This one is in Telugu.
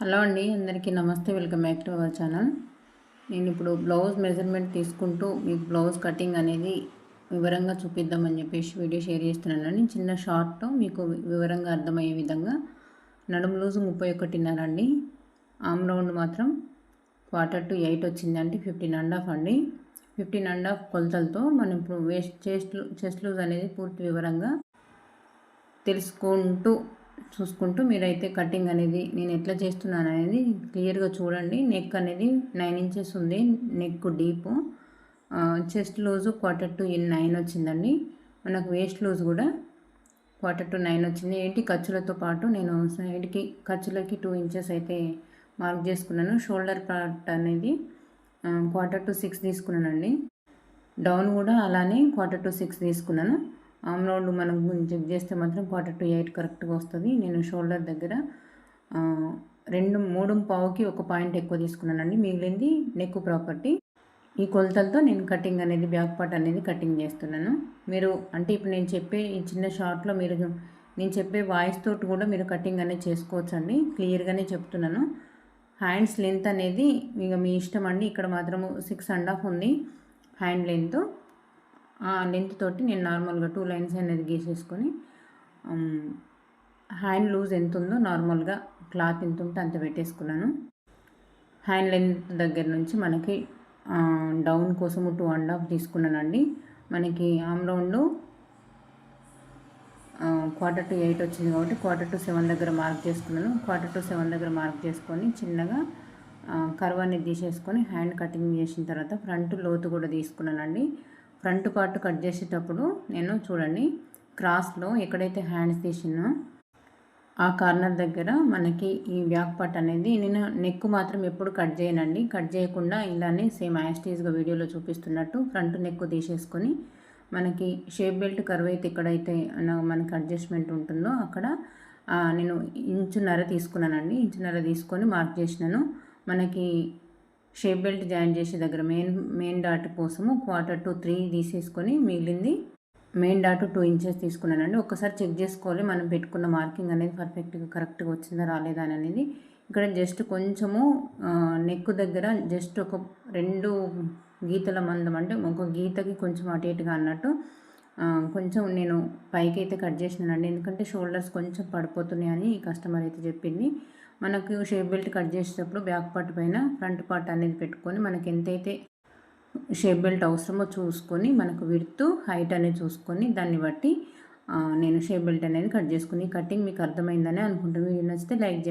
హలో అండి అందరికీ నమస్తే welcome back to our channel. నేను ఇప్పుడు బ్లౌజ్ మెజర్మెంట్ తీసుకుంటూ మీకు బ్లౌజ్ కటింగ్ అనేది వివరంగా చూపిద్దామని చెప్పేసి వీడియో షేర్ చేస్తున్నానండి. చిన్న షార్ట్ మీకు వివరంగా అర్థమయ్యే విధంగా. నడుము లూజు ముప్పై ఒకటిన్నర అండి. ఆమ్ రౌండ్ మాత్రం క్వార్టర్ టు ఎయిట్ వచ్చిందండి ఫిఫ్టీన్ అండ్ హాఫ్ అండి. ఫిఫ్టీన్ అండ్ హాఫ్ కొలతలతో మనం ఇప్పుడు వేస్ట్ చెస్ట్ చెస్ట్ లూజ్ అనేది పూర్తి వివరంగా తెలుసుకుంటూ చూసుకుంటూ మీరైతే కటింగ్ అనేది నేను ఎట్లా చేస్తున్నాను అనేది క్లియర్గా చూడండి. నెక్ అనేది నైన్ ఇంచెస్ ఉంది. Neck deep. Chest loose quarter to in nine వచ్చిందండి. మనకు వేస్ట్ లూజ్ కూడా క్వార్టర్ టు నైన్ వచ్చింది. ఏంటి ఖర్చులతో పాటు నేను సైడ్కి ఖర్చులకి టూ ఇంచెస్ అయితే మార్క్ చేసుకున్నాను. షోల్డర్ పార్ట్ అనేది క్వార్టర్ టు సిక్స్ తీసుకున్నానండి. డౌన్ కూడా అలానే క్వార్టర్ టు సిక్స్ తీసుకున్నాను. ఆమ్ రౌండ్ మనం చెక్ చేస్తే మాత్రం క్వార్టర్ టు ఎయిట్ కరెక్ట్గా వస్తుంది. నేను షోల్డర్ దగ్గర రెండు మూడు పావుకి ఒక పాయింట్ ఎక్కువ తీసుకున్నానండి. మిగిలింది నెక్ ప్రాపర్టీ. ఈ కొలతలతో నేను కటింగ్ అనేది బ్యాక్ పార్ట్ అనేది కటింగ్ చేస్తున్నాను. మీరు అంటే ఇప్పుడు నేను చెప్పే ఈ చిన్న షార్ట్లో మీరు నేను చెప్పే వాయిస్ తోటి కూడా మీరు కటింగ్ అనేది చేసుకోవచ్చు అండి క్లియర్గానే చెప్తున్నాను. హ్యాండ్స్ లెంత్ అనేది ఇక మీ ఇష్టం అండి. ఇక్కడ మాత్రము సిక్స్ అండ్ హాఫ్ ఉంది హ్యాండ్ లెంత్. లెంత్ తోటి నేను నార్మల్గా టూ లైన్స్ అనేది గీసేసుకొని um, హ్యాండ్ లూజ్ ఎంత ఉందో నార్మల్గా క్లాత్ ఎంత ఉంటే అంత పెట్టేసుకున్నాను. హ్యాండ్ లెంత్ దగ్గర నుంచి మనకి డౌన్ కోసము టూ అండ్ హాఫ్ తీసుకున్నానండి. మనకి arm round quarter to eight వచ్చింది కాబట్టి క్వార్టర్ టు సెవెన్ దగ్గర మార్క్ చేసుకున్నాను. క్వార్టర్ టు సెవెన్ దగ్గర మార్క్ చేసుకొని చిన్నగా కర్వ్ అనేది తీసేసుకొని హ్యాండ్ కటింగ్ చేసిన తర్వాత ఫ్రంట్ లోతు కూడా తీసుకున్నానండి. ఫ్రంట్ పార్ట్ కట్ చేసేటప్పుడు నేను చూడండి క్రాస్లో ఎక్కడైతే హ్యాండ్స్ తీసినో ఆ కార్నర్ దగ్గర మనకి ఈ బ్యాక్ పార్ట్ అనేది నేను నెక్ మాత్రం ఎప్పుడు కట్ చేయనండి. కట్ చేయకుండా ఇలానే సేమ్ యాస్టీజ్గా వీడియోలో చూపిస్తున్నట్టు ఫ్రంట్ నెక్ తీసేసుకొని మనకి షేప్ బెల్ట్ కర్వ్ అయితే ఎక్కడైతే మనకి అడ్జస్ట్మెంట్ ఉంటుందో అక్కడ నేను ఇంచున్నర తీసుకున్నానండి. ఇంచున్నర తీసుకొని మార్క్ చేసినాను. మనకి షేప్ బెల్ట్ జాయిన్ చేసే దగ్గర మెయిన్ మెయిన్ డాట్ కోసము క్వార్టర్ టు త్రీ తీసేసుకొని మిగిలింది మెయిన్ డాట్ టూ ఇంచెస్ తీసుకున్నానండి. ఒకసారి చెక్ చేసుకోవాలి. మనం పెట్టుకున్న మార్కింగ్ అనేది పర్ఫెక్ట్గా కరెక్ట్గా వచ్చిందా రాలేదా అనేది. ఇక్కడ జస్ట్ కొంచెము నెక్ దగ్గర జస్ట్ ఒక రెండు గీతల మందం అంటే ఒక గీతకి కొంచెం అటు ఇటుగా అన్నట్టు కొంచెం నేను పైకి అయితే కట్ చేసినానండి. ఎందుకంటే షోల్డర్స్ కొంచెం పడిపోతున్నాయని కస్టమర్ అయితే చెప్పింది. మనకు షేప్ బెల్ట్ కట్ చేసేటప్పుడు బ్యాక్ పార్ట్ పైన ఫ్రంట్ పార్ట్ అనేది పెట్టుకొని మనకి ఎంతైతే షేప్ బెల్ట్ అవసరమో చూసుకొని మనకు విడుతూ హైట్ అనేది చూసుకొని దాన్ని బట్టి నేను షేప్ బెల్ట్ అనేది కట్ చేసుకుని కటింగ్ మీకు అర్థమైందని అనుకుంటాను వీడియో నచ్చితే లైక్ చేయండి.